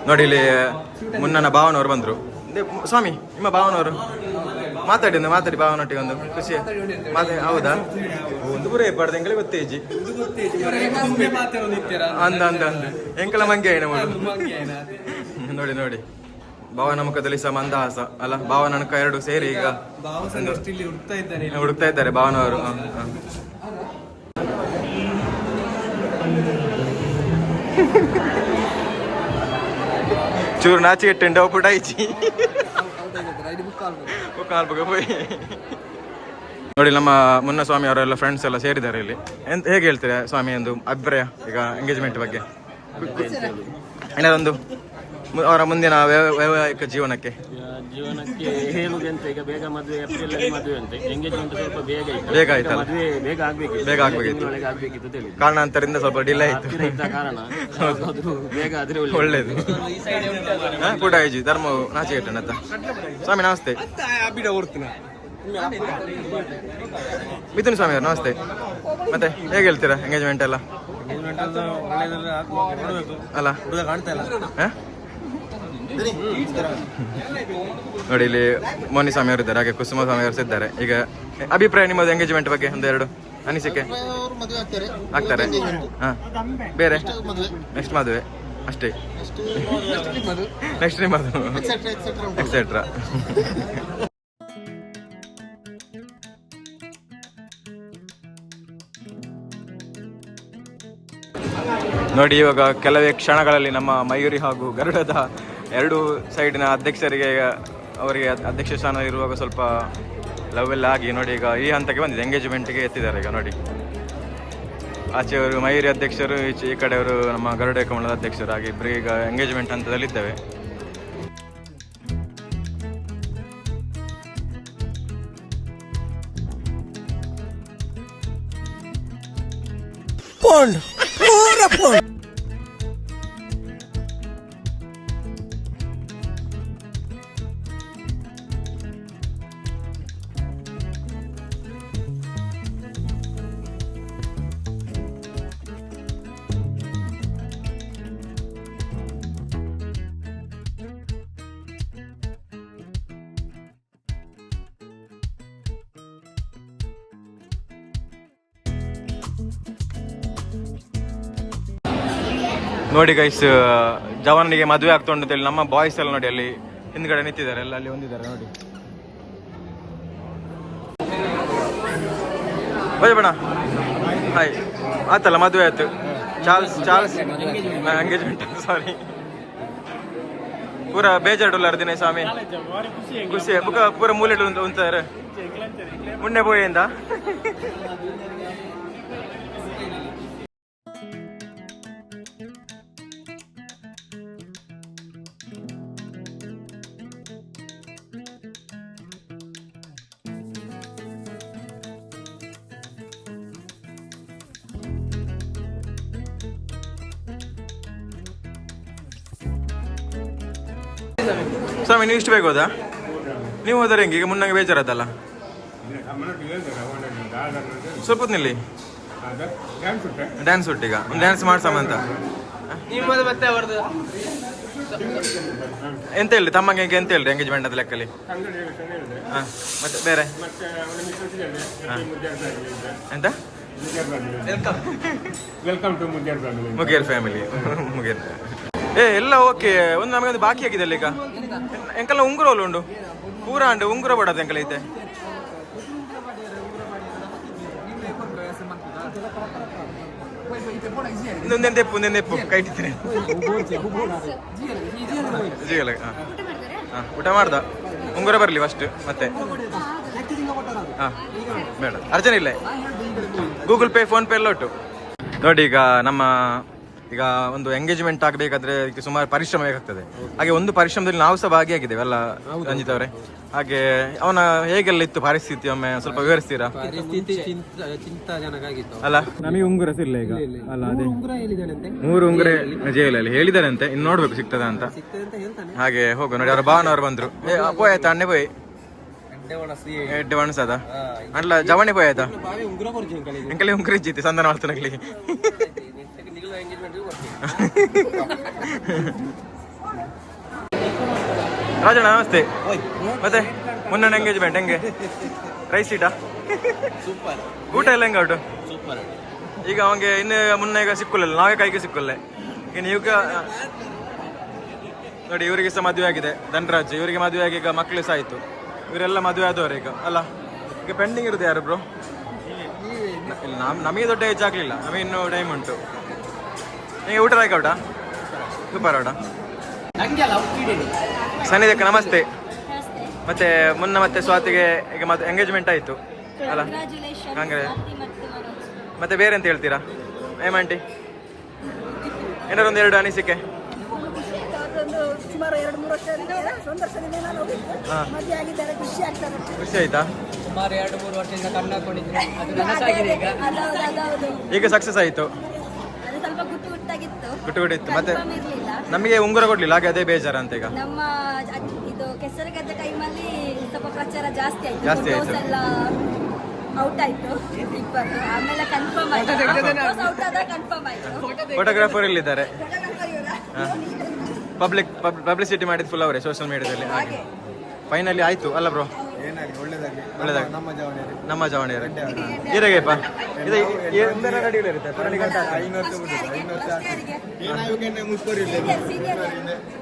ನೋಡಿ ಇಲ್ಲಿ ಮುನ್ನನ ಭಾವನವರು ಬಂದರು. ಸ್ವಾಮಿ ನಿಮ್ಮ ಭಾವನವರು. ಮಾತಾಡಿ ಒಂದು ಮಾತಾಡಿ ಭಾವನೊಟ್ಟಿಗೆ ಒಂದು. ಖುಷಿ. ಮಾತಾಡಿ ಹೌದಾ? ಒಂದು ಬುರೇ ಪಡ್ದು ಎಂಕಲೆ ಗೊತ್ತೇಜಿ ಅಂದ ಅಂದ ಅಂದ. ಎಂಕಲ ಮಂಗೆ ನೋಡಿ ನೋಡಿ. ಭಾವನ ಮುಖದಲ್ಲಿ ಸಹ ಮಂದಹಾಸ ಅಲ್ಲ ಭಾವನ ಎರಡು ಸೇರಿ ಈಗ. ಹುಡುಕ್ತಾ ಇದ್ದಾರೆ ಭಾವನವರು. ಚೂರು ನಾಚಿ ಅವು ಪುಟಾಯಿಚಿ ಹೋಯ್ ನೋಡಿ ನಮ್ಮ ಮುನ್ನ ಸ್ವಾಮಿ ಅವರೆಲ್ಲ ಫ್ರೆಂಡ್ಸ್ ಎಲ್ಲ ಸೇರಿದ್ದಾರೆ ಇಲ್ಲಿ. ಎಂತ ಹೇಗೆ ಹೇಳ್ತೀರಾ ಸ್ವಾಮಿ ಒಂದು ಅಭಿಪ್ರಾಯ ಈಗ ಎಂಗೇಜ್ಮೆಂಟ್ ಬಗ್ಗೆ? ಏನಾರೊಂದು ಅವರ ಮುಂದಿನ ವ್ಯವ- ವೈವಾಹಿಕ ಜೀವನಕ್ಕೆ. ಜೀವನಕ್ಕೆ ಈಗ ಬೇಗ ಮದುವೆ ಏಪ್ರಿಲ್ ಅಲ್ಲಿ ಮದುವೆ ಅಂತೆ. ಎಂಗೇಜ್ಮೆಂಟ್ ಸ್ವಲ್ಪ ಬೇಗ ಇತ್ತು. ಬೇಗ ಆಯ್ತಲ್ಲ? ಮದುವೆ ಬೇಗ ಆಗ್ಬೇಕಿತ್ತು. ಬೇಗ ಆಗ್ಬೇಕಿತ್ತು. ತಿಂಗಳೊಳಗೆ ಆಗ್ಬೇಕಿತ್ತು ಅಂತ ಹೇಳಿದ್ರು. ಕಾರಣಾಂತರದಿಂದ ಸ್ವಲ್ಪ ಡಿಲೇ ಆಯ್ತು. ಹತ್ತಿರ ಇದ್ದ ಕಾರಣ ಯಾವ್ದಾದ್ರು ಬೇಗ ಆದ್ರೆ ಒಳ್ಳೆ ಒಳ್ಳೇದು. ಹಾ, ಐಜಿ ಧರ್ಮ ನಾಚಿಗೆಟ್ಟನತ್ತ ಸ್ವಾಮಿ ನಮಸ್ತೆ. ಮಿಥುನ್ ಸ್ವಾಮಿ ಅವರು ನಮಸ್ತೆ. ಮತ್ತೆ ಹೇಗೆ ಹೇಳ್ತೀರಾ ಎಂಗೇಜ್ಮೆಂಟ್ ಎಲ್ಲ? ಅಲ್ಲ? ಕಾಣ್ತಾ ಇಲ್ಲ. ಹಾ? ನೋಡಿ, ಇಲ್ಲಿ ಮೋನಿ ಸ್ವಾಮಿ ಅವರು ಇದ್ದಾರೆ, ಹಾಗೆ ಕುಸುಮ ಸ್ವಾಮಿ ಅವರು ಇದ್ದಾರೆ. ಈಗ ಅಭಿಪ್ರಾಯ ನಿಮ್ಮದು ಎಂಗೇಜ್ಮೆಂಟ್ ಬಗ್ಗೆ ಒಂದೆರಡು ಅನಿಸಿಕೆ? ಆಗ್ತಾರೆ. ಬೇರೆ? ನೆಕ್ಸ್ಟ್ ಮದುವೆ. ಅಷ್ಟೇ. ನೆಕ್ಸ್ಟ್ ನಿಮ್ಮದು. ಎಕ್ಸೆಟ್ರಾ ನೋಡಿ, ಇವಾಗ ಕೆಲವೇ ಕ್ಷಣಗಳಲ್ಲಿ ನಮ್ಮ ಮಯೂರಿ ಹಾಗೂ ಗರುಡದ ಎರಡು ಸೈಡಿನ ಅಧ್ಯಕ್ಷರಿಗೆ ಅವರಿಗೆ ಅಧ್ಯಕ್ಷ ಸ್ಥಾನ ಇರುವಾಗ ಸ್ವಲ್ಪ ಲವ್ ಆಗಿ ನೋಡಿ ಈಗ ಈ ಹಂತಕ್ಕೆ ಬಂದಿದೆ. ಎಂಗೇಜ್ಮೆಂಟ್ಗೆ ಎತ್ತಿದ್ದಾರೆ ಈಗ ನೋಡಿ. ಆಚೆಯವರು ಮಯೂರಿ ಅಧ್ಯಕ್ಷರು, ಈಚೆ ಈ ಕಡೆಯವರು ನಮ್ಮ ಗರುಡೆ ಕಮಲದ ಅಧ್ಯಕ್ಷರು ಹಾಗೆ ಇಬ್ಬರು ಈಗ ಎಂಗೇಜ್ಮೆಂಟ್ ಹಂತದಲ್ಲಿದ್ದೇವೆ ನೋಡಿ ಗೈಸ್ ಜವಾನಿಗೆ ಮದುವೆ ಆಗ್ತಾ ಅಂತೇಳಿ ನಮ್ಮ ಬಾಯ್ಸ್ ಎಲ್ಲ ನೋಡಿ ಅಲ್ಲಿ ಹಿಂದ್ಗಡೆ ನಿಂತಿದ್ದಾರೆ, ಎಲ್ಲ ಅಲ್ಲಿ ಹೊಂದಿದ್ದಾರೆ ನೋಡಿ. ಹೋಯ್ ಬಣ ಹಾಯ್ ಆತಲ್ಲ, ಮದುವೆ ಆಯ್ತು. ಚಾರ್ಲ್ಸ್ ಚಾರ್ಲ್ಸ್ ಎಂಗೇಜ್ಮೆಂಟ್ ಸಾರಿ ಪೂರ ಬೇಜಾರುಲ್ಲ ದಿನೇ ಸ್ವಾಮಿ. ಖುಷಿ, ಪೂರ ಮೂಲೆ ಉಂತಾರೆ ಮುನ್ನೆ ಪೋಯಿಂದ ಸ್ವಾಮಿ ನೀವು ಇಷ್ಟು ಬೇಗ ಹೋದಾ? ನೀವು ಹೋದರೆ ಹೆಂಗೆ? ಈಗ ಮುನ್ನಂಗೆ ಬೇಜಾರದಲ್ಲ? ಸ್ವಲ್ಪ ನಿಲ್ಲಿ. ಡ್ಯಾನ್ಸ್ ಒಟ್ಟಿಗ. ಒಂದು ಡ್ಯಾನ್ಸ್ ಮಾಡ್ಸಮಂತ ಎಂತ ಹೇಳಿ ತಮ್ಮಂಗೆ ಹೆಂಗೆ ಎಂತ ಹೇಳಿ ಎಂಗೇಜ್ಮೆಂಟ್ ಅದ ಲೆಕ್ಕಲ್ಲಿ? ಹಾಂ ಮತ್ತೆ ಬೇರೆ. ಎಂತ? Welcome to Muger family Muger family Muger ಏ, ಎಲ್ಲ ಓಕೆ ಒಂದು ನಮಗೆ ಒಂದು ಬಾಕಿ ಆಗಿದೆ ಅಲ್ಲ ಈಗ. ಎಂಕಲ್ಲ ಉಂಗುರ ಉಂಡು. ಪೂರ ಉಂಡು, ಉಂಗುರ ಬಡದ ಎಂಕಲ್ಲ ಐತೆ. ನೆಪ್ಪು ನೆಪ್ಪು ಒಂದೇನು ಜಿಗಲ ಹಾಂ ಊಟ ಮಾಡ್ದ? ಉಂಗುರ ಬರಲಿ ಫಸ್ಟ್ ಮತ್ತೆ. ಹಾಂ ಬೇಡ. ಅರ್ಜೆಂಟ್ ಇಲ್ಲ. ಗೂಗಲ್ ಪೇ ಫೋನ್ ಪೇ ಎಲ್ಲ ಉಂಟು ನೋಡಿ ಈಗ ನಮ್ಮ ಈಗ ಒಂದು ಎಂಗೇಜ್ಮೆಂಟ್ ಆಗಬೇಕಾದ್ರೆ ಅದಕ್ಕೆ ಸುಮಾರು ಪರಿಶ್ರಮ ಬೇಕಾಗ್ತದೆ. ಹಾಗೆ ಒಂದು ಪರಿಶ್ರಮದಲ್ಲಿ ನಾವು ಸಹ ಭಾಗಿಯಾಗಿದ್ದೇವೆ ಅಲ್ಲ ರಂಜಿತ್ ಅವರೇ. ಹಾಗೆ ಅವನ ಹೇಗೆಲ್ಲ ಇತ್ತು ಪರಿಸ್ಥಿತಿ ಒಮ್ಮೆ? ಸ್ವಲ್ಪ ವಿವರಿಸ್ತೀರಾ? ಅಲ್ಲ. ನಮಗೆ ಉಂಗುರ ಇಲ್ಲ ಈಗ ಅಲ್ಲ ಅದೇ. ಮೂರು ಉಂಗುರ ಜೈಲಲ್ಲಿ. ಹೇಳಿದಾರಂತೆ ಇನ್ನು ನೋಡ್ಬೇಕು ಸಿಗ್ತದ ಅಂತ. ಹಾಗೆ ಹೋಗು ನೋಡಿ ಅವ್ರ ಭಾವನ ಅವ್ರು ಬಂದ್ರು ಪೋಯ್ ಆಯ್ತಾ? ಅಣ್ಣೆ ಪೋಯ್? ಎಡ್ಡೆ ಒಣಸದ ಅಲ್ಲ ಜವಣಿ ಆಯ್ತಾ? ಎಂಕಲಿ ಉಂಗುರ ಇಜ್ಜಿತಿ ಸಂದನ ಮಾಡ್ತಾನಗ್ಲಿ *laughs* ರಾಜಣ್ಣ, ನಮಸ್ತೆ. ಮತ್ತೆ ಮುನ್ನ ಎಂಗೇಜ್ಮೆಂಟ್ ಹೆಂಗೆ? ರೈಸ್ ಸೀಟಾ ಸೂಪರ್ ಊಟ ಎಲ್ಲ ಹೆಂಗ ಉಂಟು? ಸೂಪರ್ ಈಗ ಅವಂಗೆ ಇನ್ನು ಮುನ್ನ ಈಗ ಸಿಕ್ಕಲ್ಲ ನಾವೇ ಕೈಗೆ ಸಿಕ್ಕಲ್ಲ. ಈಗ ನೋಡಿ, ಇವರಿಗೆ ಸಹ ಮದುವೆ ಆಗಿದೆ, ಧನರಾಜ್. ಇವರಿಗೆ ಮದುವೆ ಆಗಿ ಈಗ ಮಕ್ಕಳು ಸಹ ಆಯಿತು. ಇವರೆಲ್ಲ ಮದುವೆ ಆದವರು ಈಗ, ಅಲ್ಲ? ಈಗ ಪೆಂಡಿಂಗ್ ಇರೋದು ಯಾರು ಬ್ರೋ ನಮ್, ನಮಗೆ ದೊಡ್ಡ ಏಜ್ ಆಗಲಿಲ್ಲ, ನಮಗೆ ಇನ್ನೂ ಟೈಮ್ ಉಂಟು. ನಿಮಗೆ ಊಟ ಆಯ್ಕ ಊಟ? ಸೂಪರ್ ಊಟ. ಸನ್ನಿಧಕ್ಕೆ ನಮಸ್ತೆ. ಮತ್ತೆ ಮುನ್ನ ಮತ್ತೆ ಸ್ವಾತಿಗೆ ಈಗ ಮತ್ತೆ ಎಂಗೇಜ್ಮೆಂಟ್ ಆಯ್ತು. ಅಲ್ಲ ಕಾಂಗ್ರೆಸ್ ಮತ್ತೆ ಬೇರೆ ಅಂತ ಹೇಳ್ತೀರಾ? ಏಮಂಟಿ ಏನಾದ್ರು ಒಂದು ಎರಡು ಅನಿಸಿಕೆ? ಸುಮಾರು ಎರಡು ಮೂರು ವರ್ಷದಿಂದ ಒಂದು ವರ್ಷದಿಂದ ನಾನು ಹೋಗಿದ್ದು. ಹಾ. ಮದುವೆ ಆಗಿದ್ದಾರೆ ಖುಷಿ ಆಗ್ತಾರೆ ಖುಷಿ ಆಯ್ತಾ? ಸುಮಾರು ಎರಡು ಮೂರು ವರ್ಷದಿಂದ ಕಣ್ಣು ಹಾಕೊಂಡಿದ್ರೆ ಅದು ನನಸಾಗಿದೆ ಈಗ. ಈಗ ಸಕ್ಸಸ್ ಆಯ್ತು. ಗುಟ್ಟು ಗುಟ್ಟು ಇತ್ತು ಮತ್ತೆ Confirm ಇರ್ಲಿಲ್ಲ. ನಮಗೆ ಉಂಗುರ ಕೊಡ್ಲಿಲ್ಲ ಹಾಗೆ ಅದೇ ಬೇಜಾರು ಅಂತ ಈಗ. ನಮ್ಮ ಅದ್- ಇದು ಕೆಸರು ಗದ್ದೆ ಟೈಮಲ್ಲಿ ಸ್ವಲ್ಪ ಪ್ರಚಾರ ಜಾಸ್ತಿ ಆಯ್ತು. ಜಾಸ್ತಿ ಆಯ್ತು. Photos ಎಲ್ಲ ಔಟ್ ಆಯ್ತು. ಇಪ್ಪತ್ತು. ಆಮೇಲೆ ಕನ್ಫರ್ಮ್ ಆಯ್ತು. ಔಟ್ ಆದ ಕನ್ಫರ್ಮ್ ಆಯ್ತು. ಫೋಟೋಗ್ರಾಫರ್ ಇಲ್ಲಿದ್ದಾರೆ Photographer ಇವ್ರಾ? ಪಬ್ಲಿಕ್ ಪಬ್ಲಿಸಿಟಿ ಮಾಡಿದ್ ಫುಲ್ ಅವರೇ ಸೋಷಿಯಲ್ ಮೀಡಿಯಾದಲ್ಲಿ ಹಾಗೆ. ಫೈನಲಿ ಆಯ್ತು. ಅಲ್ಲ ಬ್ರೋ ಒಳ್ಳೇದಾಗಲಿ. ಒಳ್ಳೇದಾಗ್ಲಿ. ನಮ್ಮ ಜವಾಣಿಯರೇ ನಮ್ಮ ಜವಾಣಿಯರೇ ಇದಾಗೆಪ್ಪ ಇದು ಎಂದರ ರೆಡಿ ಇರುತ್ತೆ. ಐನೂರು ತಗೊಂಡಿದ್ದು ಐನೂರು ಏನಾಗಬೇಕಂದ್ರೆ ಮುಸ್ಕೋರಿಲ್ಲ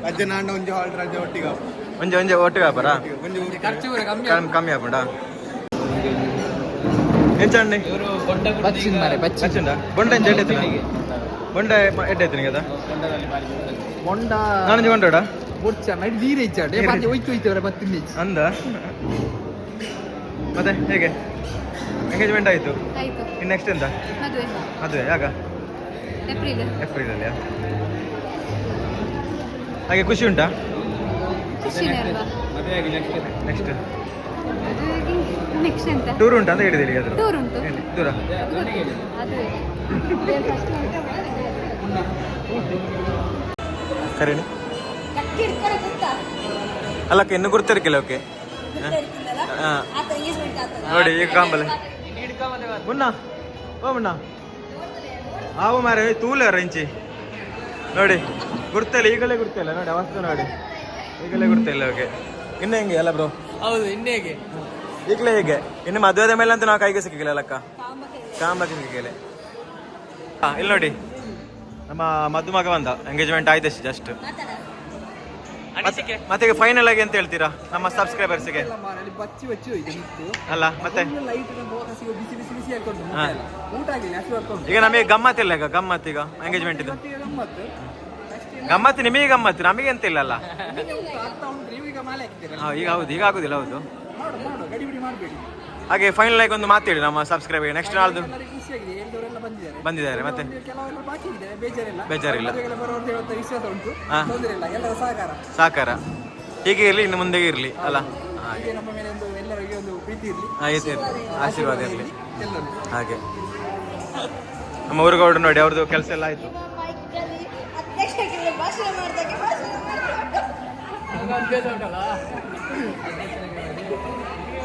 ಅಜ್ಜನಾಂಡ ಒಂಜಿ ಹಾಲ್ ರಜೆ ಒಟ್ಟಿಗೆ ಒಂಜಿ ಒಂಜಿ ಕಮ್ಮಿ ಹಾಪುಂಡ ಎಂಚಂಡಿ ಮಾರೆ ಬೊಂಡ ಎಂಚ ಎಡ್ಡೆತ್ತಿನ ಬೊಂಡ ಎಡ್ಡೆತ್ತಿನ కదా ಮೊಂಡ ನಡಿ ನೀರು ಇಚ್ಚಾಡೆ ಮತ್ತೆ ಒಯ್ತು ಒಯ್ತವ್ರೆ ಮತ್ತೆ ಅಂದ? ಮತ್ತೆ ಹೇಗೆ? ಎಂಗೇಜ್ಮೆಂಟ್ ಆಯ್ತು? ಆಯ್ತು. ಇನ್ನು ನೆಕ್ಸ್ಟ್ ಎಂತ? ಮದುವೆ. ಯಾಗ? ಏಪ್ರಿಲ್ ಏಪ್ರಿಲಲ್ಲಿಯಾ ಹಾಗೆ ಖುಷಿ ಉಂಟಾ? ಖುಷಿನೇ ಅಲ್ವಾ ನೆಕ್ಸ್ಟ್ ನೆಕ್ಸ್ಟ್ ಅಂತ ಟೂರ್ ಉಂಟಾ ಅಂತ ಹೇಳಿದಿರಿ ಅದ್ರ? ದೂರ. ಕರೆಣಿ ಅಲ್ಲಕ್ಕ ಇನ್ನು ಗುರ್ತಿರ್ಕಿಲ್ಲ ಓಕೆ ಹಾ. ನೋಡಿ ಈಗ ಕಾಂಬಲೆ. ಮುನ್ನ ಓ ಮುನ್ನ ಆವು ಮಾರ ತೂಲ ರಂಚಿ ನೋಡಿ ಗುರ್ತಿಲ್ಲ ಈಗಲೇ ಗುರ್ತಿಲ್ಲ ನೋಡಿ ಅವಸ್ಥೆ ನೋಡಿ. ಈಗಲೇ ಗುರ್ತಿಲ್ಲ ಓಕೆ ಇನ್ನು ಹೆಂಗೆ ಅಲ್ಲ ಬ್ರೋ ಹೌದು ಇನ್ನು ಇನ್ನೇಗೆ ಈಗಲೇ ಹೇಗೆ? ಇನ್ನು ಮದುವೆದ ಮೇಲೆ ಅಂತ ನಾವು ಕೈಗೆ ಸಿಕ್ಕಿಲ್ಲ ಅಲ್ಲಕ್ಕ ಕಾಂಬಕ್ಕೆ. ಸಿಕ್ಕಿಲ್ಲ. ಹಾ ಇಲ್ಲಿ ನೋಡಿ. ನಮ್ಮ ಮದುಮಗ ಬಂದ. ಎಂಗೇಜ್ಮೆಂಟ್ ಆಯ್ತು ಜಸ್ಟ್ ಮತ್ತೆ ಫೈನಲ್ ಆಗಿ ಅಂತ ಹೇಳ್ತೀರಾ? ನಮ್ಮ ಸಬ್ಸ್ಕ್ರೈಬರ್ಸ್ಗೆ ಬಚ್ಚಿ ಬಚ್ಚಿ ಹೋಯ್ತು ನಿಂತು ಅಲ್ಲ ಮತ್ತೆ? ಬಿಸಿ ಬಿಸಿ ಬಿಸಿ. ಊಟ ಆಗಿಲ್ಲ ಈಗ ನಮಗೆ ಗಮ್ಮತ್ತಿಲ್ಲ ಈಗ ಗಮ್ಮತ್ ಈಗ ಎಂಗೇಜ್ಮೆಂಟ್ ಇದು. ಗಮ್ಮತ್ತು. ಗಮ್ಮತ್ತು ನಿಮಗೆ ಗಮ್ಮತ್ ನಮಗೆ ಅಂತ ಇಲ್ಲ ಅಲ್ಲ. ನಿಮಗೆ ಊಟ ಆಗ್ತಾ ಉಂಟು ನೀವು ಈಗ ಮಾಲೆ ಹಾಕಿದ್ದೀರಲ್ಲ. ಹಾ, ಈಗ ಹೌದು ಈಗ ಆಗುದಿಲ್ಲ ಹೌದು. ಮಾಡು ಮಾಡು ಗಡಿಬಿಡಿ ಮಾಡಬೇಡಿ. ಹಾಗೆ ಫೈನಲ್ ಆಗಿ ಒಂದು ಮಾತೇಳಿ ನಮ್ಮ ಸಬ್ಸ್ಕ್ರೈಬರ್ ನೆಕ್ಸ್ಟ್ ನಾಳ್ದು ಎಲ್ಲರಿಗೂ ಬಂದಿದ್ದಾರೆ. ಬಂದಿದ್ದಾರೆ ಮತ್ತೆ? ಕೆಲವೆಲ್ಲ ಬಾಕಿ ಬೇಜಾರಿಲ್ಲ. ಬೇಜಾರಿಲ್ಲ. ಮದುವೆಗೆಲ್ಲ ಬರುವಂತ ಹೇಳುವಂತ ವಿಶ್ವಾಸ ಉಂಟು. ಹಾ. ತೊಂದರೆ ಇಲ್ಲ ಎಲ್ಲರ ಸಹಕಾರ. ಸಾಕಾರ ಹೀಗೆ ಇರಲಿ ಇನ್ನು ಮುಂದೆ ಇರಲಿ ಅಲ್ಲ? ಹಾಗೆ ನಮ್ಮ ಮೇಲೆ ಒಂದು ಎಲ್ಲರಿಗೆ ಒಂದು ಪ್ರೀತಿ ಇರಲಿ. ಆಶೀರ್ವಾದ ಇರಲಿ ಹಾಗೆ. ನಮ್ಮ ಊರುಗೌಡ ನೋಡಿ ಅವ್ರದ್ದು ಕೆಲಸ ಎಲ್ಲ ಆಯ್ತು.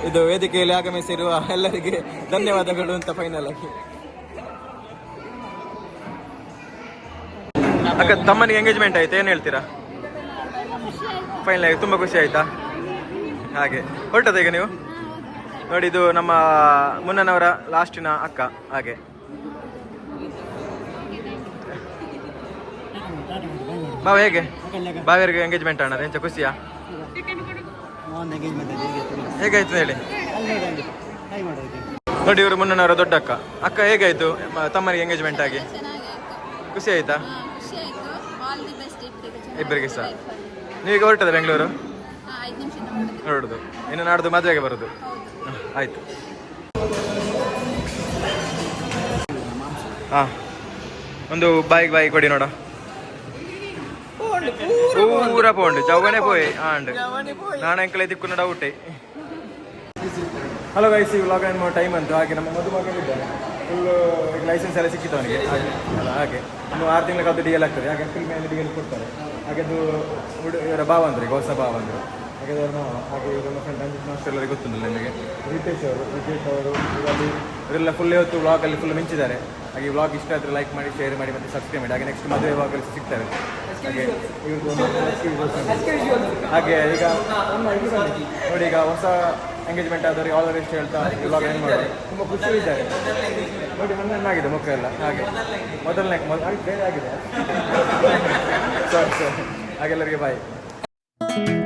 ಇದು ವೇದಿಕೆಯಲ್ಲಿ ಆಗಮಿಸಿರುವ ಎಲ್ಲರಿಗೆ ಧನ್ಯವಾದಗಳು ಅಂತ ಫೈನಲ್ ಆಗಿ ಅಕ್ಕ, ತಮ್ಮನಿಗೆ ಎಂಗೇಜ್ಮೆಂಟ್ ಆಯ್ತು? ಏನು ಹೇಳ್ತೀರಾ? ಫೈನಲ್ ಆಗಿ ತುಂಬಾ ಖುಷಿ ಆಯ್ತಾ? ಹಾಗೆ. ಹೊರಟದ ಈಗ ನೀವು? ನೋಡಿ, ಇದು ನಮ್ಮ ಮುನ್ನನವರ ಲಾಸ್ಟಿನ ಅಕ್ಕ. ಹಾಗೆ. ಬಾವ ಹೇಗೆ? ಬಾವಿಯರಿಗೆ ಎಂಗೇಜ್ಮೆಂಟ್ ಅಣ್ಣ ಎಂಚ ಖುಷಿಯಾ? ಹೇಗಾಯ್ತು ಹೇಳಿ? ನೋಡಿ, ಇವರು ಮುನ್ನನವರ ದೊಡ್ಡ ಅಕ್ಕ. ಅಕ್ಕ, ಹೇಗಾಯ್ತು? ತಮ್ಮನಿಗೆ ಎಂಗೇಜ್ಮೆಂಟ್ ಆಗಿ? ಖುಷಿ ಆಯ್ತಾ? ಇಬ್ಬರಿಗೆ ಸಹ. ನೀವೀಗ ಹೊರಟದ ಬೆಂಗಳೂರು? ಹೊರಡುದು. ಇನ್ನು ನಾಡ್ದು ಮದುವೆಗೆ ಬರುದು. ಹ, ಆಯ್ತು. ಹಾ. ಒಂದು ಬಾಯಿಗೆ ಬಾಯಿ ಕೊಡಿ ನೋಡ. ಪೂರ ಪೋಂಡು. ಚೌಗನೆ ಪೋಯ್. ಆಂಡ್ ನಾಣಂಕಲೆ ದಿಕ್ಕು ನೋಡ ಊಟೆ. ಹಲೋ ಗೈಸ್ ಈ ವ್ಲಾಗ್ ಏನು ಟೈಮ್ ಅಂತ ಹಾಗೆ ನಮ್ಮ ಮದುಮಗನಿದ್ದಾರೆ ಫುಲ್ಲು ಲೈಸೆನ್ಸ್ ಎಲ್ಲ ಸಿಕ್ಕಿತ್ತು ಅವನಿಗೆ. ಹಾಗೆ. ಹಾಗೆ. ಇನ್ನು ಆರು ತಿಂಗಳ ಕಾಲದ ಡಿ ಎಲ್ ಆಗ್ತದೆ. ಹಾಗೆ ಫುಲ್ ಮೇಲೆ ಡಿ ಎಲ್ ಕೊಡ್ತಾರೆ. ಹಾಗೆ ಅದು ಹುಡು ಇವರ ಭಾವ ಅಂದ್ರೆ ಈಗ ಹೊಸ ಭಾವ ಅಂದರು ಹಾಗೆ ಮಾವ ಹಾಗೆ ಈಗ ನಮ್ಮ ಫ್ರೆಂಡ್ ರಂಜಿತ್ ಮಾಸ್ಟರ್ ಎಲ್ಲರಿಗೆ ಗೊತ್ತುಂಟಲ್ಲ ನಿಮಗೆ? ರಿತೇಶ್ ಅವರು ರಿತೇಶ್ ಅವರು ಇವರಲ್ಲಿ ಇವರೆಲ್ಲ ಫುಲ್ ಇವತ್ತು ವ್ಲಾಗಲ್ಲಿ ಫುಲ್ ಮಿಂಚಿದ್ದಾರೆ. ಹಾಗೆ ವ್ಲಾಗ್ ಇಷ್ಟ ಆದರೆ ಲೈಕ್ ಮಾಡಿ ಶೇರ್ ಮಾಡಿ ಮತ್ತು ಸಬ್ಸ್ಕ್ರೈಬ್ ಮಾಡಿ. ಹಾಗೆ ನೆಕ್ಸ್ಟ್ ಮದುವೆ ವ್ಲಾಗಲ್ಲಿ ಸಿಗ್ತಾರೆ. ಹಾಗೆ. ಹಾಗೆ ಈಗ. ನೋಡಿ ಈಗ ಹೊಸ ಎಂಗೇಜ್ಮೆಂಟ್ ಆದವರಿಗೆ ಆಲ್ ಎಷ್ಟು ಹೇಳ್ತಾ ಇವಾಗ ಏನು ಮಾಡೋದು ತುಂಬ ಖುಷಿ ಇದ್ದಾರೆ. ನೋಡಿ ಹಣ್ಣಾಗಿದೆ ಮುಖ ಎಲ್ಲ ಹಾಗೆ ಮೊದಲನೇ ಮೊದಲು ಆಗಿದೆ. ಬೇರೆ ಆಗಿದೆ ಸರಿ ಸರಿ ಹಾಗೆಲ್ಲರಿಗೆ ಬಾಯ್